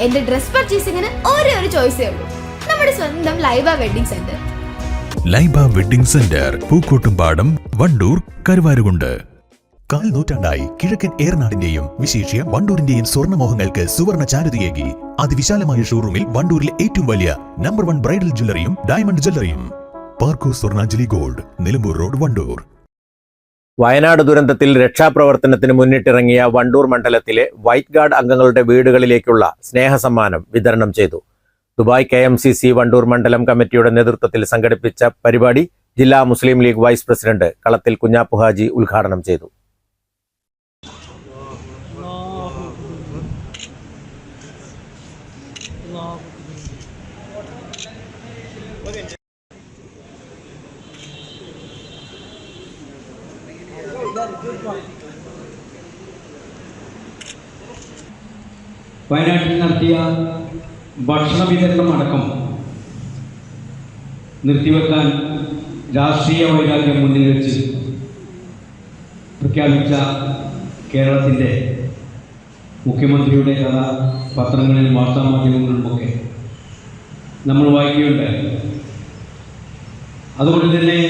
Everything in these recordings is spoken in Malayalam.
എന്റെ ഡ്രസ് പർച്ചേസിംഗിന് ഒരേ ഒരു ചോയ്സേ ഉള്ളൂ. നമ്മുടെ സ്വന്തം Laiba wedding centre. Laiba wedding centre Pookkottumpadam Wandoor Karuvarakundu. കാൽ നൂറ്റാണ്ടായി കിഴക്കൻ ഏറനാടിന്റെയും വിശേഷ്യ വണ്ടൂരിന്റെയും സ്വർണമോഹങ്ങൾക്ക് സുവർണ ചാരുതയേകി. അതിവിശാലമായ ഷോറൂമിൽ വണ്ടൂരിലെ ഏറ്റവും വലിയ നമ്പർ വൺ ബ്രൈഡൽ ജ്വല്ലറിയും ഡയമണ്ട് ജ്വല്ലറിയും പാർക്കോ സ്വർണാഞ്ജലി ഗോൾഡ് നിലമ്പൂർ റോഡ് വണ്ടൂർ. വയനാട് ദുരന്തത്തിൽ രക്ഷാപ്രവർത്തനത്തിന് മുന്നിട്ടിറങ്ങിയ വണ്ടൂർ മണ്ഡലത്തിലെ വൈറ്റ് ഗാർഡ് അംഗങ്ങളുടെ വീടുകളിലേക്കുള്ള സ്നേഹസമ്മാനം വിതരണം ചെയ്തു. Dubai K M C C Wandoor മണ്ഡലം കമ്മിറ്റിയുടെ നേതൃത്വത്തിൽ സംഘടിപ്പിച്ച പരിപാടി ജില്ലാ മുസ്ലിം ലീഗ് വൈസ് പ്രസിഡന്റ് കളത്തിൽ കുഞ്ഞാപ്പു ഹാജി ഉദ്ഘാടനം ചെയ്തു. വയനാട്ടിൽ നടത്തിയ ഭക്ഷണ വിതരണം അടക്കം നിർത്തിവെക്കാൻ രാഷ്ട്രീയ വൈരാഗ്യം മുന്നിൽ വെച്ച് പ്രഖ്യാപിച്ച കേരളത്തിന്റെ മുഖ്യമന്ത്രിയുടെ കഥ പത്രങ്ങളിലും വാർത്താമാധ്യമങ്ങളിലുമൊക്കെ നമ്മൾ വായിക്കുകയുണ്ടായി. അതുകൊണ്ട് തന്നെ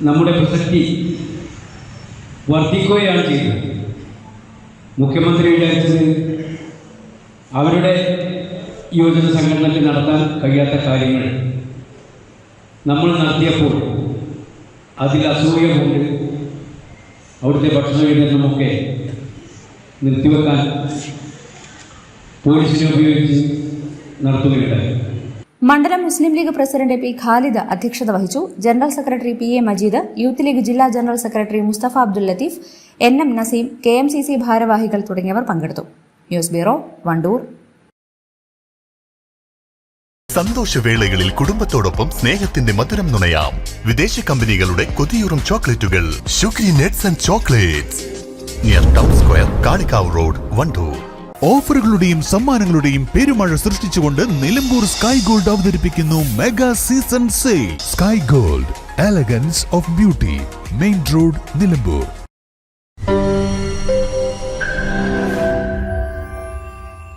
നമ്മുടെ പ്രസക്തി വർദ്ധിക്കുകയാണ് ചെയ്തത്. മുഖ്യമന്ത്രി വിചാരിച്ചത് അവരുടെ യുവജന സംഘടനയ്ക്ക് നടത്താൻ കഴിയാത്ത കാര്യങ്ങൾ നമ്മൾ നടത്തിയപ്പോൾ അതിൽ അസൂയമുണ്ട് അവിടുത്തെ ഭക്ഷണ വിതരണമൊക്കെ നിർത്തിവെക്കാൻ പോലീസിനെ ഉപയോഗിച്ച് നടത്തുകയുണ്ടായി. മണ്ഡലം മുസ്ലിം ലീഗ് പ്രസിഡന്റ് പി ഖാലിദ് അധ്യക്ഷത വഹിച്ചു. General secretary P A Majeed Youth League ജില്ലാ general secretary Mustafa Abdul Latheef N M Naseem K M C C ഭാരവാഹികൾ തുടങ്ങിയവർ പങ്കെടുത്തു. News bureau Wandoor. സന്തോഷവേളകളിൽ കുടുംബത്തോടൊപ്പം സ്നേഹത്തിന്റെ മധുരം നുണയാം. വിദേശ കമ്പനികളുടെ കൊതിയൂറും ചോക്ലേറ്റുകൾ. Sugary nuts and chocolates. Near town square Kalikavu road Wandoor. ഓഫറുകളുടെയും സമ്മാനങ്ങളുടെയും പെരുമഴ സൃഷ്ടിച്ചുകൊണ്ട് നിലമ്പൂർ സ്കൈ ഗോൾഡ് അവതരിപ്പിക്കുന്നു mega season sale. Sky gold elegance of beauty main road Nilambur.